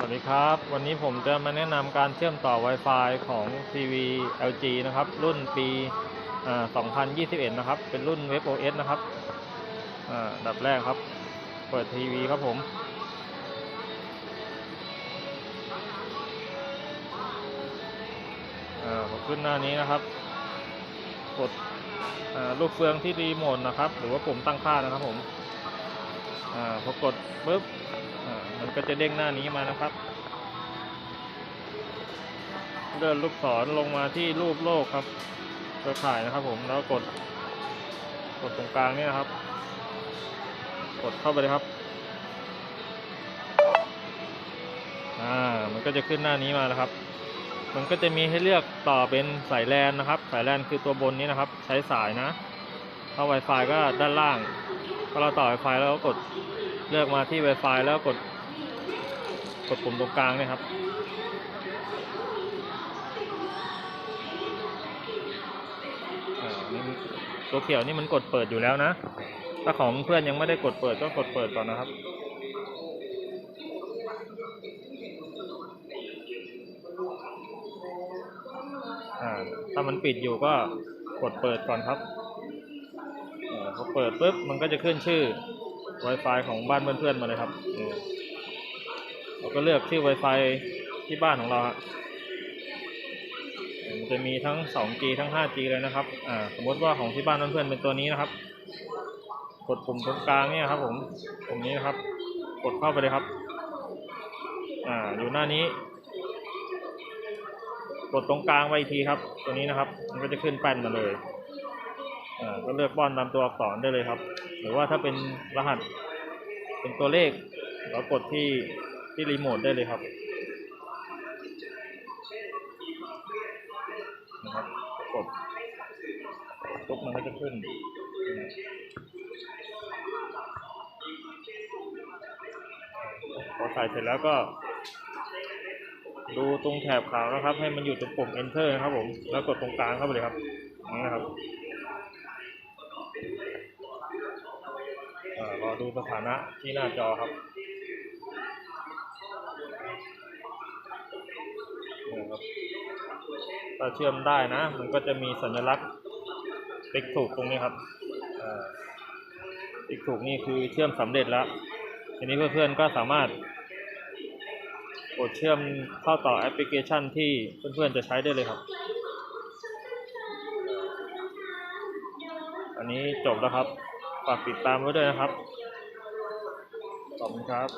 สวัสดีครับ วันนี้ผมจะมาแนะนำการเชื่อมต่อ Wi-Fi ของทีวี LG นะครับ รุ่นปี 2021 นะครับ เป็นรุ่น WebOS นะครับอ่าดับแรกครับ เปิดทีวีครับผมอ่าพอขึ้นหน้านี้นะครับ กดลูกเฟืองที่รีโมทนะครับ หรือว่าปุ่มตั้งค่านะครับผมอ่าพอกดปุ๊บ มันก็จะเด้งหน้านี้มานะครับ เลื่อนลูกศรลงมาที่รูปโลกครับเครือข่ายนะครับ ผมแล้วกด กดตรงกลางนี่นะครับ กดเข้าไปเลยครับอ่ามันก็จะขึ้นหน้านี้มาแล้วครับ มันก็จะมีให้เลือกต่อเป็นสายแลนนะครับ สายแลนคือตัวบนนี้นะครับ ใช้สายนะถ้า Wi-Fi ก็ด้านล่าง พอเราต่อ Wi-Fi แล้วก็กดเลือกมาที่ Wi-Fi แล้วกด กดปุ่มตรงกลางเนี่ยครับอ่านี่ตัวเขียวนี่มันกดเปิดอยู่แล้วนะ ถ้าของเพื่อนยังไม่ได้กดเปิดก็กดเปิดก่อนนะครับอ่าถ้ามันปิดอยู่ก็กดเปิดก่อนครับอ่าพอเปิดปุ๊บมันก็จะขึ้นชื่อ Wi-Fi ของบ้านเพื่อนๆมาเลยครับ เราก็เลือกชื่อ Wi-Fi ที่บ้านของเรามันจะมีทั้ง 2G ทั้ง 5G เลยนะครับ อ่า สมมติว่าของที่บ้านเพื่อนๆเป็นตัวนี้นะครับ กดปุ่มตรงกลางเนี่ยครับผมตรงนี้นะครับ กดเข้าไปเลยครับ อ่า อยู่หน้านี้ กดตรงกลางไว้อีกทีครับ ตัวนี้นะครับ มันก็จะขึ้นแป้นมาเลย อ่า ก็เลือกป้อนตามตัวอักษรได้เลยครับ หรือว่าถ้าเป็นรหัส เป็นตัวเลข เรากดที่ ที่รีโมทได้เลยครับนะครับกดปุ๊บมันก็จะขึ้นพอใส่เสร็จแล้วก็ ดูตรงแถบขาวนะครับ ให้มันอยู่ตรงปุ่ม enter นะครับผม แล้วกดตรงกลางเข้าไปเลยครับนี่นะครับอ่ารอดูสถานะที่หน้าจอครับ ครับถ้าเชื่อมได้นะ มันก็จะมีสัญลักษณ์ติ๊กถูกตรงนี้ครับอ่าติ๊กถูกนี่คือเชื่อมสำเร็จแล้วทีนี้เพื่อนๆก็สามารถกดเชื่อมเข้าต่อแอปพลิเคชันที่เพื่อนๆจะใช้ได้เลยครับ อันนี้จบแล้วครับ ฝากติดตามไว้ด้วยนะครับ ขอบคุณครับ